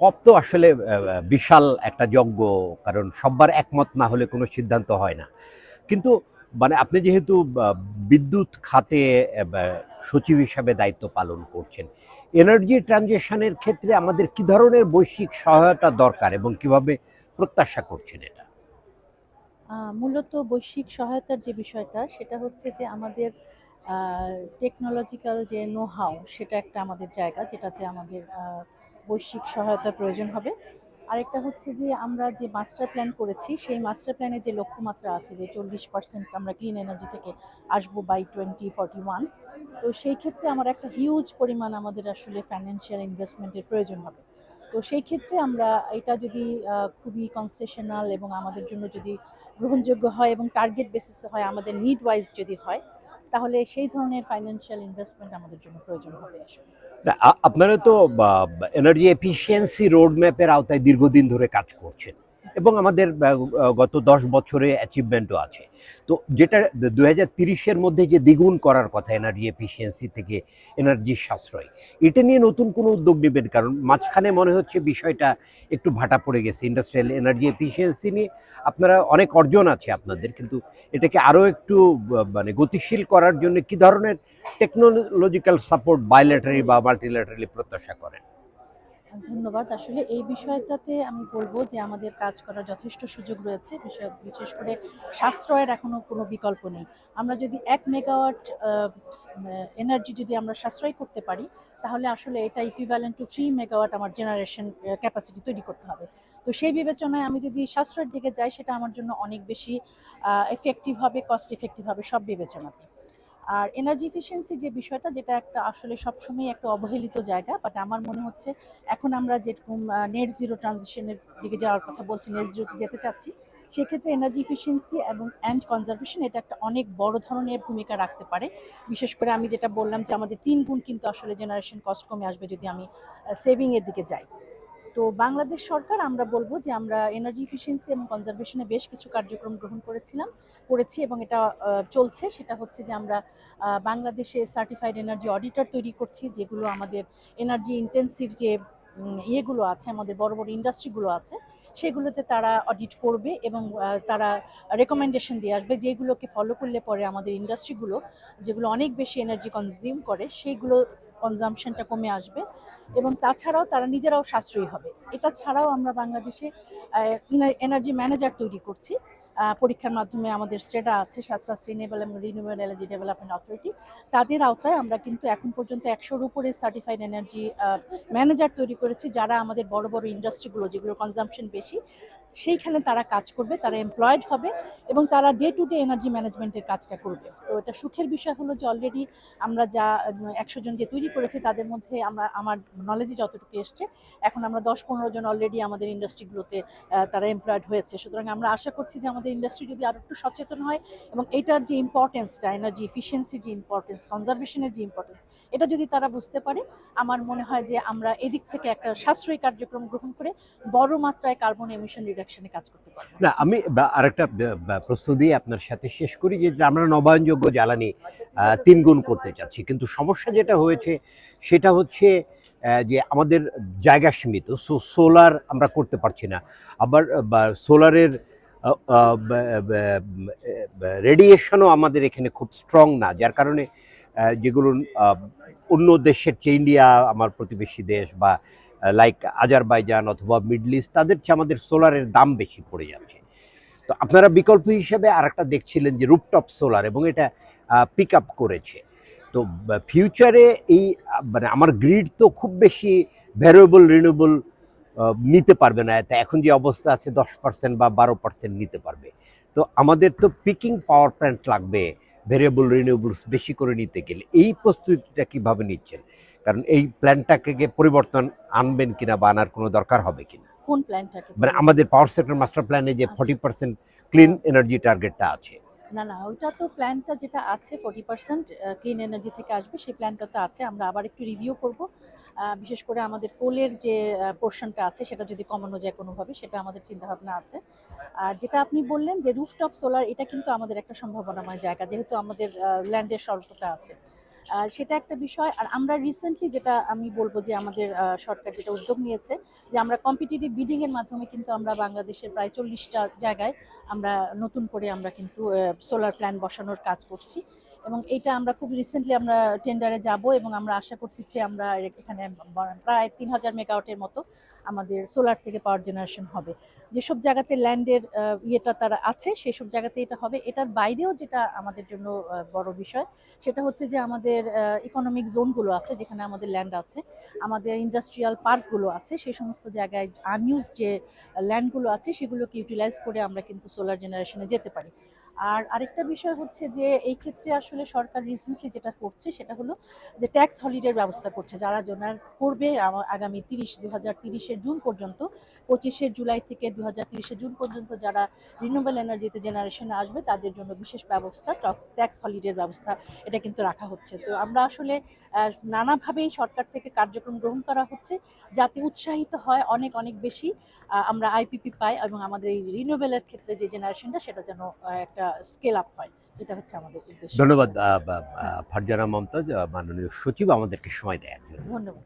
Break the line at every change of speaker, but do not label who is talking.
কপ তো আসলে বিশাল একটা যজ্ঞ, কারণ সবার একমত না হলে কোনো সিদ্ধান্ত হয় না। কিন্তু মানে আপনি যেহেতু বিদ্যুৎ খাতে সচিব হিসাবে দায়িত্ব পালন করছেন এনার্জি ট্রানজিশনের ক্ষেত্রে আমাদের কি ধরনের বৈশ্বিক সহায়তা দরকার এবং কীভাবে প্রত্যাশা করছেন এটা?
মূলত বৈশ্বিক সহায়তার যে বিষয়টা, সেটা হচ্ছে যে আমাদের টেকনোলজিক্যাল যে নোহাও সেটা একটা আমাদের জায়গা, যেটাতে আমাদের বৈশ্বিক সহায়তার প্রয়োজন হবে। আরেকটা হচ্ছে যে, আমরা যে মাস্টার প্ল্যান করেছি, সেই মাস্টার প্ল্যানে যে লক্ষ্যমাত্রা আছে, যে চল্লিশ পার্সেন্ট আমরা ক্লিন এনার্জি থেকে আসব বাই টোয়েন্টি ফর্টি ওয়ান তো সেই ক্ষেত্রে আমার একটা হিউজ পরিমাণ আমাদের আসলে ফাইন্যান্সিয়াল ইনভেস্টমেন্টের প্রয়োজন হবে। তো সেই ক্ষেত্রে আমরা এটা যদি খুবই কনসেশনাল এবং আমাদের জন্য যদি গ্রহণযোগ্য হয় এবং টার্গেট বেসিসে হয়, আমাদের নিড ওয়াইজ যদি হয়, তাহলে সেই ধরনের ফাইন্যান্সিয়াল ইনভেস্টমেন্ট আমাদের জন্য প্রয়োজন হবে আসলে।
আপনারা তো এনার্জি এফিসিয়েন্সি রোড ম্যাপের আওতায় দীর্ঘদিন ধরে কাজ করছেন। এবং আমাদের গত দশ বছরে অ্যাচিভমেন্টও আছে। তো যেটা দু হাজার মধ্যে যে দ্বিগুণ করার কথা এনার্জি এফিসিয়েন্সি থেকে এনার্জি সাশ্রয়। এটা নিয়ে নতুন কোনো উদ্যোগ নেবেন? কারণ মাঝখানে মনে হচ্ছে বিষয়টা একটু ভাটা পড়ে গেছে। ইন্ডাস্ট্রিয়াল এনার্জি এফিসিয়েন্সি নিয়ে আপনারা অনেক অর্জন আছে আপনাদের, কিন্তু এটাকে আরও একটু মানে গতিশীল করার জন্য কি ধরনের টেকনোলজিক্যাল সাপোর্ট বাইলেটারি বা মাল্টিল্যাটারালি প্রত্যাশা করেন?
ধন্যবাদ। আসলে এই বিষয়টাতে আমি বলব যে আমাদের কাজ করার যথেষ্ট সুযোগ রয়েছে বিষয় বিশেষ করে সাশ্রয়ের এখনও কোনো বিকল্প নেই। আমরা যদি এক মেগাওয়াট এনার্জি যদি আমরা সাশ্রয় করতে পারি, তাহলে আসলে এটা ইকুইভ্যালেন্ট টু থ্রি মেগাওয়াট আমার জেনারেশন ক্যাপাসিটি তৈরি করতে হবে। তো সেই বিবেচনায় আমি যদি সাশ্রয়ের দিকে যাই, সেটা আমার জন্য অনেক বেশি এফেক্টিভ হবে কস্ট এফেক্টিভ হবে, সব বিবেচনাতে আর এনার্জি এফিসিয়েন্সির যে বিষয়টা, যেটা একটা আসলে সবসময় একটা অবহেলিত জায়গা বাট আমার মনে হচ্ছে এখন আমরা যেরকম নেট জিরো ট্রানজিশনের দিকে যাওয়ার কথা বলছি নেট জিরোতে যেতে চাচ্ছি, সেক্ষেত্রে এনার্জি এফিসিয়েন্সি এবং অ্যান্ড কনজারভেশন এটা একটা অনেক বড় ধরনের ভূমিকা রাখতে পারে। বিশেষ করে আমি যেটা বললাম যে আমাদের তিন গুণ কিন্তু আসলে জেনারেশন কস্ট কমে আসবে যদি আমি সেভিংয়ের দিকে যাই। তো বাংলাদেশ সরকার, আমরা বলব যে আমরা এনার্জি এফিসিয়েন্সি এবং কনজারভেশনে বেশ কিছু কার্যক্রম গ্রহণ করেছিলাম, করেছি এবং এটা চলছে। সেটা হচ্ছে যে আমরা বাংলাদেশে সার্টিফাইড এনার্জি অডিটর তৈরি করছি, যেগুলো আমাদের এনার্জি ইন্টেন্সিভ যে ইয়েগুলো আছে, আমাদের বড় বড় ইন্ডাস্ট্রিগুলো আছে, সেগুলোতে তারা অডিট করবে এবং তারা রেকমেন্ডেশন দিয়ে আসবে। যেগুলোকে ফলো করলে পরে আমাদের ইন্ডাস্ট্রিগুলো যেগুলো অনেক বেশি এনার্জি কনজিউম করে সেইগুলো কনজামশনটা কমে আসবে এবং তাছাড়াও তারা নিজেরাও সাশ্রয়ী হবে। এটা ছাড়াও আমরা বাংলাদেশে এনার্জি ম্যানেজার তৈরি করছি। পরীক্ষার মাধ্যমে আমাদের স্টেটা আছে সাস্টেনেবল এবং রিনিউয়েবল এনার্জি ডেভেলপমেন্ট অথরিটি তাদের আওতায় আমরা কিন্তু এখন পর্যন্ত একশোর উপরে সার্টিফাইড এনার্জি ম্যানেজার তৈরি করেছি, যারা আমাদের বড় বড় ইন্ডাস্ট্রিগুলো যেগুলো কনজামশন বেশি, সেইখানে তারা কাজ করবে, তারা এমপ্লয়েড হবে এবং তারা ডে টু ডে এনার্জি ম্যানেজমেন্টের কাজটা করবে। তো এটা সুখের বিষয় হলো যে অলরেডি আমরা যা একশো জন যে তৈরি করেছি, তাদের মধ্যে আমরা, আমার নলেজে যতটুকু এসছে, এখন আমরা দশ পনেরো জন অলরেডি আমাদের ইন্ডাস্ট্রিগুলোতে তারা এমপ্লয়েড হয়েছে। সুতরাং আমরা আশা করছি যে আমাদের ইন্ডাস্ট্রি যদি আরও একটু সচেতন হয় এবং এটার যে ইম্পর্টেন্সটা এনার্জি এফিসিয়েন্সির যে ইম্পর্টেন্স কনজারভেশনের যে ইম্পর্টেন্স এটা যদি তারা বুঝতে পারে, আমার মনে হয় যে আমরা এদিক থেকে একটা সাশ্রয়ী কার্যক্রম গ্রহণ করে বড় মাত্রায় কার্বন এমিশন রিডাকশনে কাজ করতে পারব।
না, আমি আরেকটা প্রশ্ন দিয়ে আপনার সাথে শেষ করি যে আমরা নবায়নযোগ্য জ্বালানি তিন গুণ করতে চাচ্ছি। কিন্তু সমস্যা যেটা হয়েছে, সেটা হচ্ছে যে আমাদের জায়গা সীমিত, সো সোলার আমরা করতে পারছি না। আবার সোলারের রেডিয়েশনও আমাদের এখানে খুব স্ট্রং না। যার কারণে যেগুলো অন্য দেশের চেয়ে ইন্ডিয়া আমার প্রতিবেশী দেশ বা লাইক আজারবাইজান অথবা মিডল ইস্ট তাদের চেয়ে আমাদের সোলারের দাম বেশি পড়ে যাচ্ছে। তো আপনারা বিকল্প হিসেবে আরেকটা দেখছিলেন যে রুপটপ সোলার এবং এটা পিক আপ করেছে। তো ফিউচারে এই মানে আমার গ্রিড তো খুব বেশি ভ্যারিয়েবল রিনিউবল নিতে পারবে না। এতে এখন যে অবস্থা আছে দশ পার্সেন্ট বা বারো পার্সেন্ট নিতে পারবে। তো আমাদের তো পিকিং পাওয়ার প্ল্যান্ট লাগবে ভেরিয়েবল রিনিউবলস বেশি করে নিতে গেলে। এই প্রস্তুতিটা কীভাবে নিচ্ছেন? কারণ এই প্ল্যানটাকে পরিবর্তন আনবেন কিনা বা আনার কোনো দরকার হবে কিনা?
কোন প্ল্যানটাকে
মানে আমাদের পাওয়ার সেক্টর মাস্টার প্ল্যানে যে। ফর্টি পার্সেন্ট ক্লিন এনার্জি টার্গেটটা আছে।
না না, ওইটা তো প্ল্যানটা যেটা আছে ফোর্টি পার্সেন্ট ক্লিন এনার্জি থেকে আসবে, সেই প্ল্যানটা তো আছে, আমরা আবার একটু রিভিউ করব। বিশেষ করে আমাদের কোলের যে পোর্শনটা আছে, সেটা যদি কমানো যায় কোনোভাবে, সেটা আমাদের চিন্তাভাবনা আছে। আর যেটা আপনি বললেন যে রুফটপ সোলার এটা কিন্তু আমাদের একটা সম্ভাবনাময় জায়গা, যেহেতু আমাদের ল্যান্ডের স্বল্পতা আছে। সেটা একটা বিষয়। আর আমরা রিসেন্টলি যেটা আমি বলব যে আমাদের সরকার যেটা উদ্যোগ নিয়েছে যে আমরা কম্পিটিটিভ এর মাধ্যমে কিন্তু আমরা বাংলাদেশের প্রায় চল্লিশটা জায়গায় আমরা নতুন করে আমরা কিন্তু সোলার প্ল্যান বসানোর কাজ করছি। এবং এটা আমরা খুব রিসেন্টলি আমরা টেন্ডারে যাব এবং আমরা আশা করছি যে আমরা এখানে প্রায় তিন হাজার মেগাওয়াটের মতো আমাদের সোলার থেকে পাওয়ার জেনারেশন হবে। যেসব জায়গাতে ল্যান্ডের ইয়েটা তারা আছে, সেসব জায়গাতে এটা হবে। এটার বাইরেও যেটা আমাদের জন্য বড় বিষয়, সেটা হচ্ছে যে আমাদের ইকোনমিক জোনগুলো আছে, যেখানে আমাদের ল্যান্ড আছে, আমাদের ইন্ডাস্ট্রিয়াল পার্কগুলো আছে সেই সমস্ত জায়গায় আনইউজ যে ল্যান্ডগুলো আছে, সেগুলোকে ইউটিলাইজ করে আমরা কিন্তু সোলার জেনারেশনে যেতে পারি। আর আরেকটা বিষয় হচ্ছে যে, এই ক্ষেত্রে আসলে সরকার রিসেন্টলি যেটা করছে সেটা হলো যে ট্যাক্স হলিডের ব্যবস্থা করছে। যারা জোনার করবে আগামী তিরিশ দু হাজার তিরিশের জুন পর্যন্ত, পঁচিশে জুলাই থেকে দু হাজার তিরিশে জুন পর্যন্ত যারা রিনিউয়েবল এনার্জিতে জেনারেশনে আসবে, তাদের জন্য বিশেষ ব্যবস্থা ট্যাক্স হলিডের ব্যবস্থা এটা কিন্তু রাখা হচ্ছে। তো আমরা আসলে নানাভাবেই সরকার থেকে কার্যক্রম গ্রহণ করা হচ্ছে। যাতে উৎসাহিত হয় অনেক অনেক বেশি আমরা আইপিপি পাই এবং আমাদের এই রিনিউয়েবলের ক্ষেত্রে যে জেনারেশনটা সেটা যেন একটা স্কেল আপ হয়। এটা হচ্ছে আমাদের উদ্দেশ্য।
ধন্যবাদ ফারজানা মমতাজ মাননীয় সচিব আমাদেরকে সময় দেয় জন্য।
ধন্যবাদ।